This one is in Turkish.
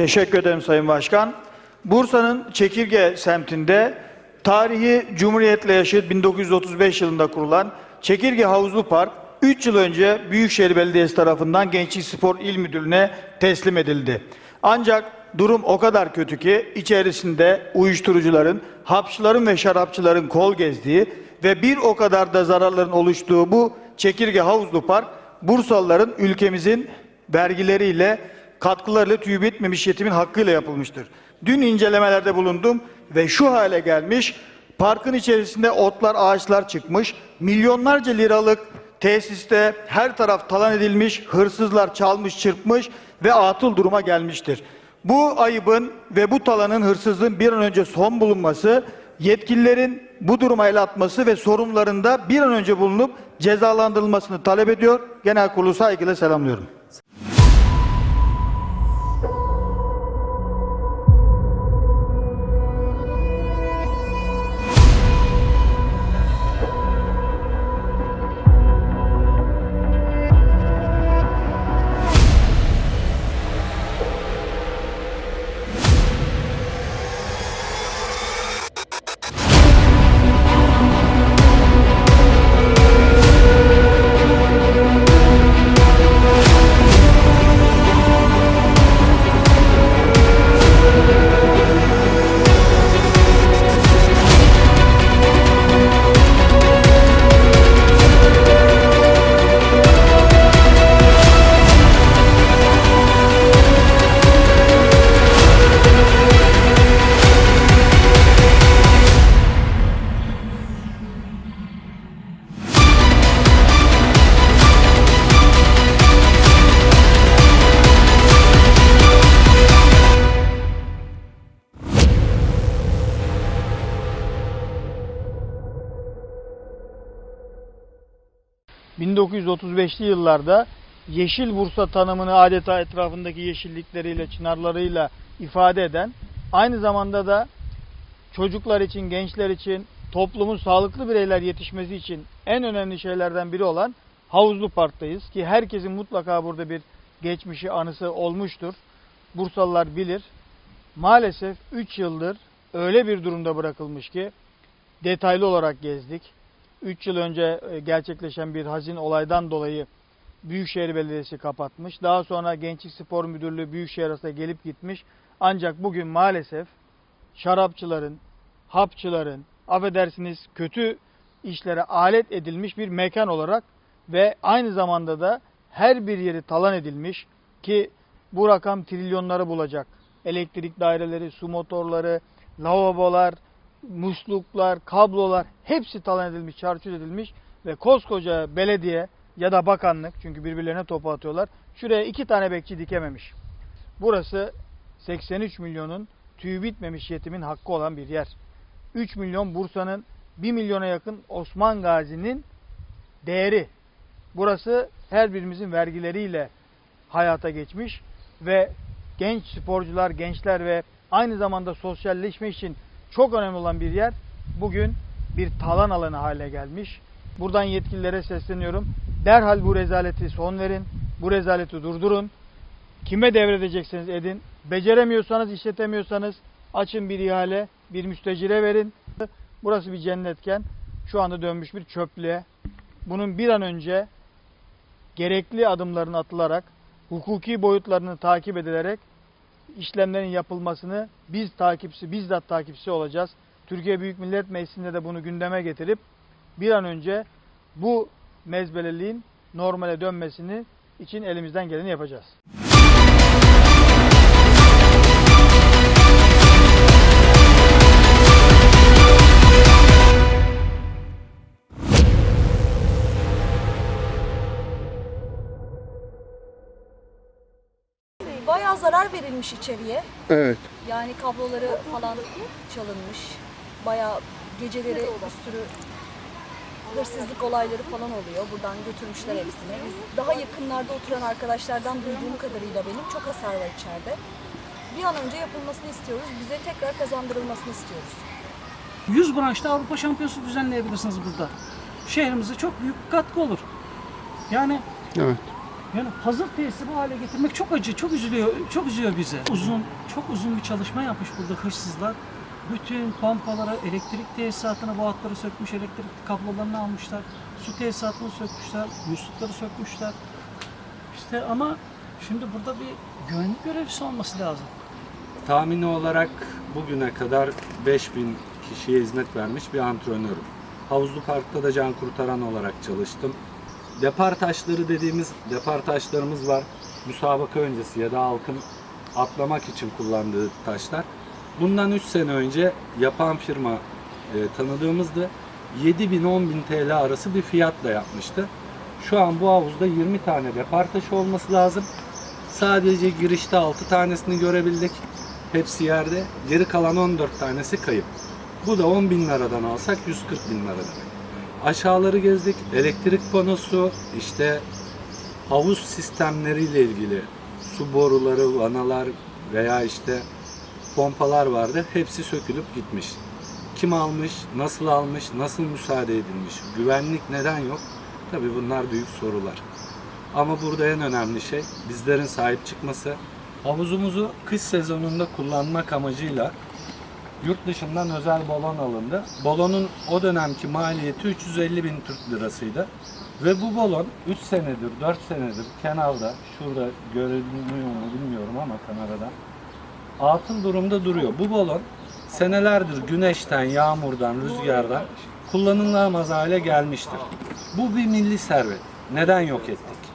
Teşekkür ederim Sayın Başkan. Bursa'nın Çekirge semtinde tarihi Cumhuriyet'le yaşayan 1935 yılında kurulan Çekirge Havuzlu Park 3 yıl önce Büyükşehir Belediyesi tarafından Gençlik Spor İl Müdürlüğü'ne teslim edildi. Ancak durum o kadar kötü ki içerisinde uyuşturucuların, hapçıların ve şarapçıların kol gezdiği ve bir o kadar da zararların oluştuğu bu Çekirge Havuzlu Park Bursalıların ülkemizin vergileriyle katkılarıyla tüyü bitmemiş yetimin hakkıyla yapılmıştır. Dün incelemelerde bulundum ve şu hale gelmiş, parkın içerisinde otlar, ağaçlar çıkmış, milyonlarca liralık tesiste her taraf talan edilmiş, hırsızlar çalmış, çırpmış ve atıl duruma gelmiştir. Bu ayıbın ve bu talanın, hırsızlığın bir an önce son bulunması, yetkililerin bu duruma el atması ve sorumlularında bir an önce bulunup cezalandırılmasını talep ediyor. Genel kurulu saygıyla selamlıyorum. ...1935'li yıllarda Yeşil Bursa tanımını adeta etrafındaki yeşillikleriyle, çınarlarıyla ifade eden... ...aynı zamanda da çocuklar için, gençler için, toplumun sağlıklı bireyler yetişmesi için en önemli şeylerden biri olan Havuzlu Park'tayız. Ki herkesin mutlaka burada bir geçmişi, anısı olmuştur. Bursalılar bilir. Maalesef 3 yıldır öyle bir durumda bırakılmış ki detaylı olarak gezdik. 3 yıl önce e, gerçekleşen bir hazin olaydan dolayı Büyükşehir Belediyesi kapatmış. Daha sonra Gençlik Spor Müdürlüğü Büyükşehir arasında gelip gitmiş. Ancak bugün maalesef şarapçıların, hapçıların, affedersiniz kötü işlere alet edilmiş bir mekan olarak ve aynı zamanda da her bir yeri talan edilmiş ki bu rakam trilyonları bulacak. Elektrik daireleri, su motorları, lavabolar, musluklar, kablolar hepsi talan edilmiş, çarçur edilmiş ve koskoca belediye ya da bakanlık çünkü birbirlerine topu atıyorlar. Şuraya iki tane bekçi dikememiş. Burası 83 milyonun tüyü bitmemiş yetimin hakkı olan bir yer. 3 milyon Bursa'nın 1 milyona yakın Osman Gazi'nin değeri. Burası her birimizin vergileriyle hayata geçmiş ve genç sporcular, gençler ve aynı zamanda sosyalleşme için çok önemli olan bir yer bugün bir talan alanı hale gelmiş. Buradan yetkililere sesleniyorum. Derhal bu rezaleti son verin. Bu rezaleti durdurun. Kime devredecekseniz edin. Beceremiyorsanız, işletemiyorsanız açın bir ihale, bir müstecire verin. Burası bir cennetken şu anda dönmüş bir çöplüğe. Bunun bir an önce gerekli adımların atılarak, hukuki boyutlarını takip edilerek işlemlerin yapılmasını biz takipçi, bizzat takipçi olacağız. Türkiye Büyük Millet Meclisi'nde de bunu gündeme getirip bir an önce bu mezbeleliğin normale dönmesini için elimizden geleni yapacağız. Bayağı zarar verilmiş içeriye. Evet. Yani kabloları falan çalınmış. Bayağı geceleri bir sürü hırsızlık olayları falan oluyor. Buradan götürmüşler hepsini. Biz daha yakınlarda oturan arkadaşlardan duyduğum kadarıyla benim çok hasar var içeride. Bir an önce yapılmasını istiyoruz. Bize tekrar kazandırılmasını istiyoruz. 100 branşta Avrupa Şampiyonası düzenleyebilirsiniz burada. Şehrimize çok büyük katkı olur. Yani Evet. Yani hazır tesisi bu hale getirmek çok acı, çok üzülüyor, çok üzüyor bizi. Uzun, çok uzun bir çalışma yapmış burada hırsızlar. Bütün pompaları, elektrik tesisatını, bu hatları sökmüş, elektrik kablolarını almışlar. Su tesisatını sökmüşler, muslukları sökmüşler. İşte ama şimdi burada bir güvenlik görevlisi olması lazım. Tahmini olarak bugüne kadar 5000 kişiye hizmet vermiş bir antrenörüm. Havuzlu Park'ta da can kurtaran olarak çalıştım. Depar taşları dediğimiz depar taşlarımız var. Müsabaka öncesi ya da halkın atlamak için kullandığı taşlar. Bundan 3 sene önce yapan firma e, tanıdığımızdı. 7000-10.000 TL arası bir fiyatla yapmıştı. Şu an bu havuzda 20 tane depar olması lazım. Sadece girişte 6 tanesini görebildik. Hepsi yerde. Geri kalan 14 tanesi kayıp. Bu da 10 bin liradan alsak 140 bin lira demek. Aşağıları gezdik. Elektrik panosu, işte havuz sistemleriyle ilgili su boruları, vanalar veya işte pompalar vardı. Hepsi sökülüp gitmiş. Kim almış, nasıl almış, nasıl müsaade edilmiş, güvenlik neden yok? Tabii bunlar büyük sorular. Ama burada en önemli şey bizlerin sahip çıkması. Havuzumuzu kış sezonunda kullanmak amacıyla yurt dışından özel balon alındı. Balonun o dönemki maliyeti 350 bin Türk lirasıydı. Ve bu balon 3 senedir, 4 senedir kenarda, şurada görünüyor mu bilmiyorum ama kamerada atıl durumda duruyor. Bu balon senelerdir güneşten, yağmurdan, rüzgardan kullanılamaz hale gelmiştir. Bu bir milli servet. Neden yok ettik?